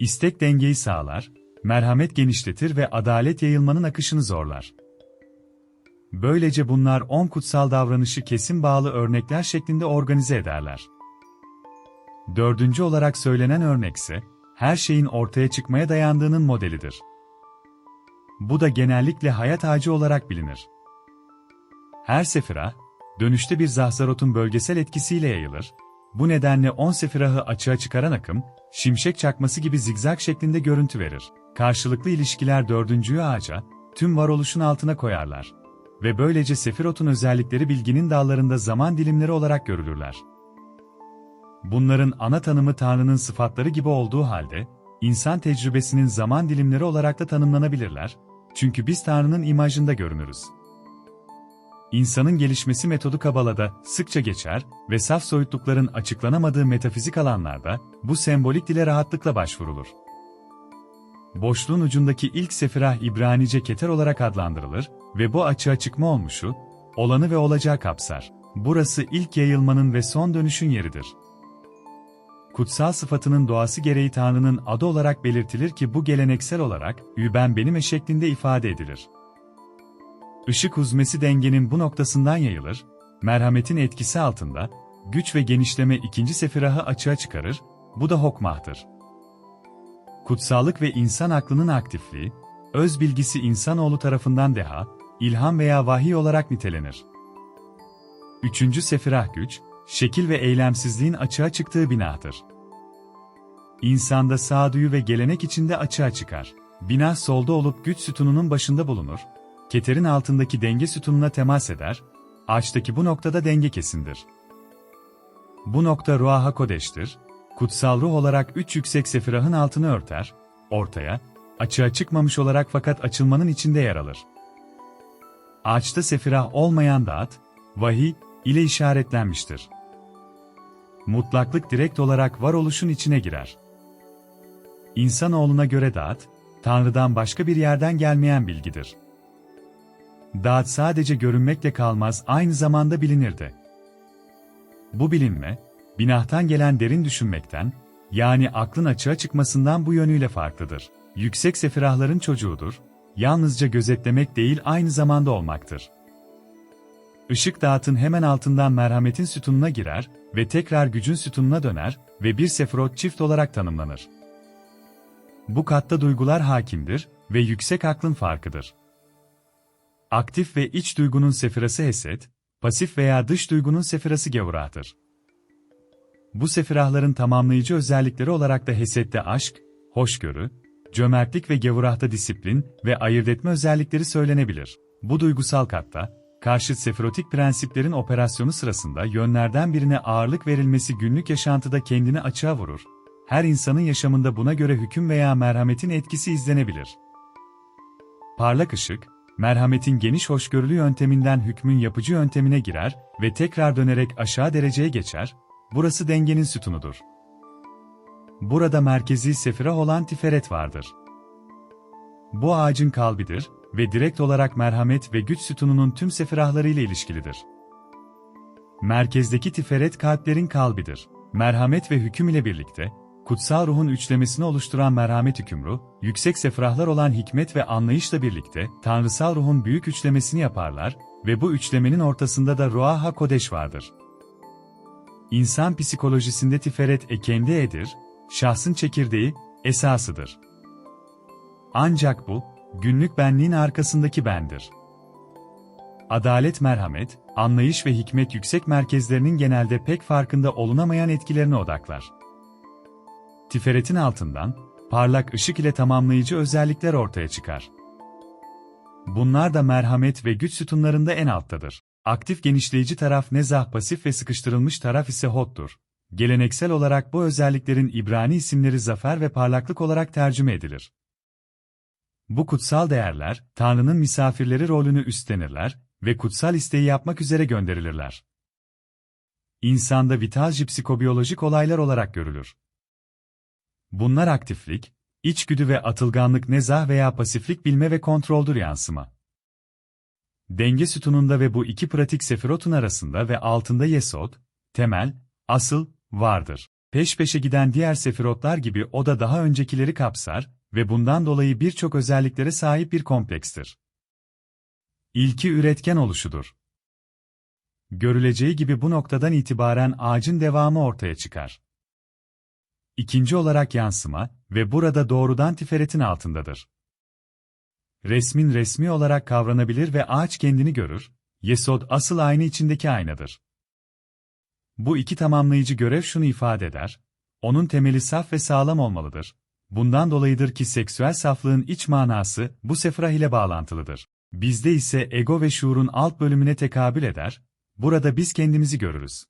istek dengeyi sağlar, merhamet genişletir ve adalet yayılmanın akışını zorlar. Böylece bunlar 10 kutsal davranışı kesin bağlı örnekler şeklinde organize ederler. Dördüncü olarak söylenen örnekse, her şeyin ortaya çıkmaya dayandığının modelidir. Bu da genellikle hayat ağacı olarak bilinir. Her sefira, dönüşte bir zahzarotun bölgesel etkisiyle yayılır. Bu nedenle 10 sefirahı açığa çıkaran akım, şimşek çakması gibi zigzag şeklinde görüntü verir. Karşılıklı ilişkiler dördüncüyü ağaca, tüm varoluşun altına koyarlar. Ve böylece sefirotun özellikleri bilginin dallarında zaman dilimleri olarak görülürler. Bunların ana tanımı Tanrı'nın sıfatları gibi olduğu halde, insan tecrübesinin zaman dilimleri olarak da tanımlanabilirler, çünkü biz Tanrı'nın imajında görünürüz. İnsanın gelişmesi metodu Kabala'da sıkça geçer ve saf soyutlukların açıklanamadığı metafizik alanlarda bu sembolik dile rahatlıkla başvurulur. Boşluğun ucundaki ilk sefirah İbranice keter olarak adlandırılır ve bu açığa çıkma olmuşu, olanı ve olacağı kapsar. Burası ilk yayılmanın ve son dönüşün yeridir. Kutsal sıfatının doğası gereği Tanrı'nın adı olarak belirtilir ki bu geleneksel olarak, ben benime'' şeklinde ifade edilir. Işık huzmesi dengenin bu noktasından yayılır, merhametin etkisi altında, güç ve genişleme ikinci sefirahı açığa çıkarır, bu da hokmahtır. Kutsallık ve insan aklının aktifliği, öz bilgisi insanoğlu tarafından deha, ilham veya vahiy olarak nitelenir. Üçüncü sefirah güç, şekil ve eylemsizliğin açığa çıktığı binadır. İnsanda sağduyu ve gelenek içinde açığa çıkar. Bina solda olup güç sütununun başında bulunur, keterin altındaki denge sütununa temas eder, ağaçtaki bu noktada denge kesindir. Bu nokta Ruah HaKodeş'tir, kutsal ruh olarak üç yüksek sefirahın altını örter, ortaya, açığa çıkmamış olarak fakat açılmanın içinde yer alır. Ağaçta sefirah olmayan dağıt, vahiy ile işaretlenmiştir. Mutlaklık direkt olarak varoluşun içine girer. İnsanoğluna göre dağıt, Tanrı'dan başka bir yerden gelmeyen bilgidir. Dağıt sadece görünmekle kalmaz aynı zamanda bilinirdi. Bu bilinme, binahtan gelen derin düşünmekten, yani aklın açığa çıkmasından bu yönüyle farklıdır. Yüksek sefirahların çocuğudur, yalnızca gözetlemek değil aynı zamanda olmaktır. Işık dağıtın hemen altından merhametin sütununa girer ve tekrar gücün sütununa döner ve bir sefirot çift olarak tanımlanır. Bu katta duygular hakimdir ve yüksek aklın farkıdır. Aktif ve iç duygunun sefirası Heset, pasif veya dış duygunun sefirası Gevurah'tır. Bu sefirahların tamamlayıcı özellikleri olarak da Heset'te aşk, hoşgörü, cömertlik ve Gevurah'ta disiplin ve ayırt etme özellikleri söylenebilir. Bu duygusal katta, karşıt sefirotik prensiplerin operasyonu sırasında yönlerden birine ağırlık verilmesi günlük yaşantıda kendini açığa vurur. Her insanın yaşamında buna göre hüküm veya merhametin etkisi izlenebilir. Parlak ışık, merhametin geniş hoşgörülü yönteminden hükmün yapıcı yöntemine girer ve tekrar dönerek aşağı dereceye geçer, burası dengenin sütunudur. Burada merkezi sefirah olan tiferet vardır. Bu ağacın kalbidir ve direkt olarak merhamet ve güç sütununun tüm sefirahlarıyla ilişkilidir. Merkezdeki tiferet kalplerin kalbidir. Merhamet ve hüküm ile birlikte, kutsal ruhun üçlemesini oluşturan merhamet hükümru, yüksek sefrahlar olan hikmet ve anlayışla birlikte, tanrısal ruhun büyük üçlemesini yaparlar ve bu üçlemenin ortasında da Ruah HaKodeş vardır. İnsan psikolojisinde tiferet e kendi edir, şahsın çekirdeği, esasıdır. Ancak bu, günlük benliğin arkasındaki bendir. Adalet merhamet, anlayış ve hikmet yüksek merkezlerinin genelde pek farkında olunamayan etkilerine odaklar. Tiferetin altından, parlak ışık ile tamamlayıcı özellikler ortaya çıkar. Bunlar da merhamet ve güç sütunlarında en alttadır. Aktif genişleyici taraf nezah pasif ve sıkıştırılmış taraf ise hottur. Geleneksel olarak bu özelliklerin İbrani isimleri zafer ve parlaklık olarak tercüme edilir. Bu kutsal değerler, Tanrı'nın misafirleri rolünü üstlenirler ve kutsal isteği yapmak üzere gönderilirler. İnsanda vitalci psikobiyolojik olaylar olarak görülür. Bunlar aktiflik, içgüdü ve atılganlık nezah veya pasiflik bilme ve kontroldür yansıma. Denge sütununda ve bu iki pratik sefirotun arasında ve altında yesod, temel, asıl, vardır. peş peşe giden diğer sefirotlar gibi o da daha öncekileri kapsar ve bundan dolayı birçok özelliklere sahip bir komplekstir. İlki üretken oluşudur. Görüleceği gibi bu noktadan itibaren ağacın devamı ortaya çıkar. İkinci olarak yansıma ve burada doğrudan tiferetin altındadır. Resmin resmi olarak kavranabilir ve ağaç kendini görür, Yesod asıl aynı içindeki aynadır. Bu iki tamamlayıcı görev şunu ifade eder, onun temeli saf ve sağlam olmalıdır. Bundan dolayıdır ki seksüel saflığın iç manası bu sefrah ile bağlantılıdır. Bizde ise ego ve şuurun alt bölümüne tekabül eder, burada biz kendimizi görürüz.